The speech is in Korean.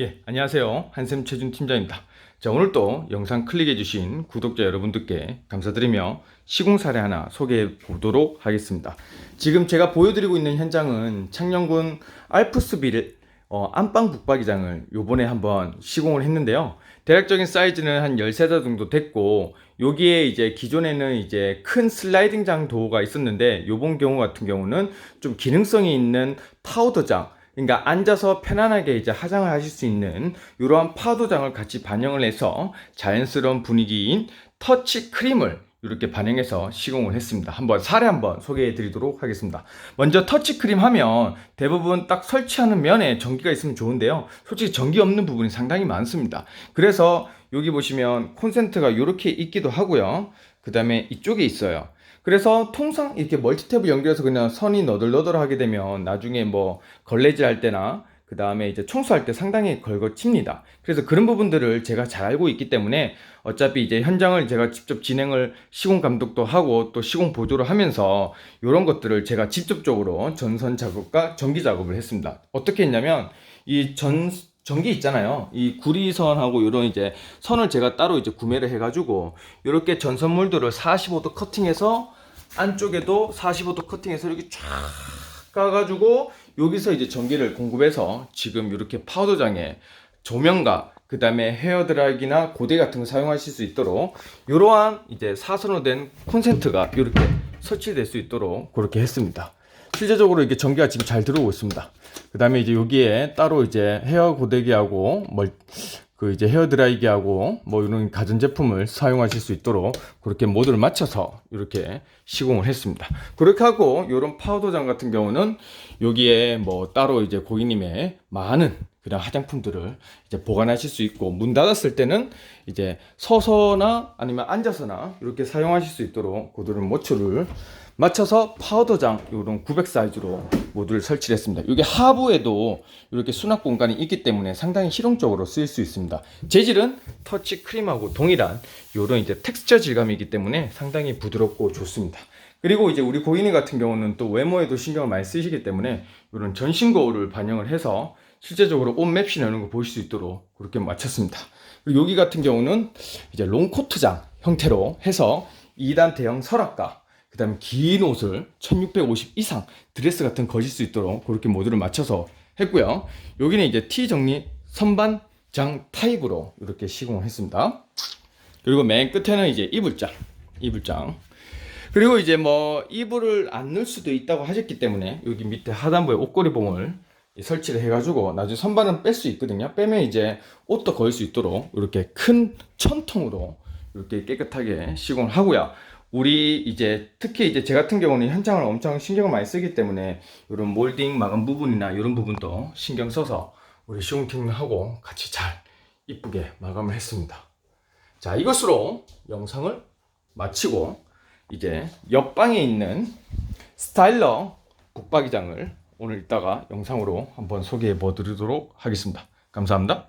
예, 안녕하세요. 한샘 최준 팀장입니다. 자, 오늘 또 영상 클릭해주신 구독자 여러분들께 감사드리며 시공 사례 하나 소개해 보도록 하겠습니다. 지금 제가 보여드리고 있는 현장은 창녕군 알프스빌 어, 안방 북박이장을 요번에 한번 시공을 했는데요. 대략적인 사이즈는 한 13자 정도 됐고, 여기에 이제 기존에는 이제 큰 슬라이딩 장 도어가 있었는데, 요번 경우 같은 경우는 좀 기능성이 있는 파우더장, 그러니까 앉아서 편안하게 이제 화장을 하실 수 있는 이러한 파도장을 같이 반영을 해서 자연스러운 분위기인 터치 크림을 이렇게 반영해서 시공을 했습니다. 한번 사례 한번 소개해 드리도록 하겠습니다. 먼저 터치 크림 하면 대부분 딱 설치하는 면에 전기가 있으면 좋은데요. 솔직히 전기 없는 부분이 상당히 많습니다. 그래서 여기 보시면 콘센트가 이렇게 있기도 하고요. 그 다음에 이쪽에 있어요. 그래서 통상 이렇게 멀티탭을 연결해서 그냥 선이 너덜너덜하게 되면 나중에 뭐 걸레질 할 때나 그 다음에 이제 청소할 때 상당히 걸거칩니다. 그래서 그런 부분들을 제가 잘 알고 있기 때문에 어차피 이제 현장을 제가 직접 진행을 시공 감독도 하고 또 시공 보조를 하면서 이런 것들을 제가 직접적으로 전선 작업과 전기 작업을 했습니다. 어떻게 했냐면 이 전 전기 있잖아요. 이 구리선하고 이런 이제 선을 제가 따로 이제 구매를 해가지고 이렇게 전선물들을 45도 커팅해서 안쪽에도 45도 커팅해서 이렇게 쫙 가가지고 여기서 이제 전기를 공급해서 지금 이렇게 파우더장에 조명과 그 다음에 헤어드라이기나 고데 같은 거 사용하실 수 있도록 이러한 이제 사선으로 된 콘센트가 이렇게 설치될 수 있도록 그렇게 했습니다. 실제적으로 이게 전기가 지금 잘 들어오고 있습니다. 그 다음에 이제 여기에 따로 이제 헤어 고데기하고 멀, 그 이제 헤어 드라이기하고 뭐 이런 가전 제품을 사용하실 수 있도록 그렇게 모드를 맞춰서 이렇게 시공을 했습니다. 그렇게 하고 이런 파우더장 같은 경우는 여기에 뭐 따로 이제 고객님의 많은 그런 화장품들을 이제 보관하실 수 있고 문 닫았을 때는 이제 서서나 아니면 앉아서나 이렇게 사용하실 수 있도록 고드름 모추를 맞춰서 파우더장 이런 900 사이즈로 모두를 설치를 했습니다. 이게 하부에도 이렇게 수납 공간이 있기 때문에 상당히 실용적으로 쓰일 수 있습니다. 재질은 터치 크림하고 동일한 이런 이제 텍스처 질감이기 때문에 상당히 부드럽고 좋습니다. 그리고 이제 우리 고객님 같은 경우는 또 외모에도 신경을 많이 쓰시기 때문에 이런 전신 거울을 반영을 해서 실제적으로 옷 맵시 나는 거 보실 수 있도록 그렇게 맞췄습니다. 그리고 여기 같은 경우는 이제 롱코트장 형태로 해서 2단 대형 설악과 그 다음에 긴 옷을 1650 이상 드레스 같은 거 거실 수 있도록 그렇게 모드를 맞춰서 했고요. 여기는 이제 T 정리 선반 장 타입으로 이렇게 시공을 했습니다. 그리고 맨 끝에는 이제 이불장, 이불장. 그리고 이제 뭐 이불을 안 넣을 수도 있다고 하셨기 때문에 여기 밑에 하단부에 옷걸이 봉을 설치를 해가지고 나중에 선반은 뺄 수 있거든요. 빼면 이제 옷도 걸을 수 있도록 이렇게 큰 천통으로 이렇게 깨끗하게 시공을 하고요. 우리 이제 특히 이제 제 같은 경우는 현장을 엄청 신경을 많이 쓰기 때문에 이런 몰딩 마감 부분이나 이런 부분도 신경 써서 우리 시공팀하고 같이 잘 이쁘게 마감을 했습니다. 자 이것으로 영상을 마치고 이제 옆방에 있는 스타일러 북박이장을 오늘 이따가 영상으로 한번 소개해 보도록 하겠습니다. 감사합니다.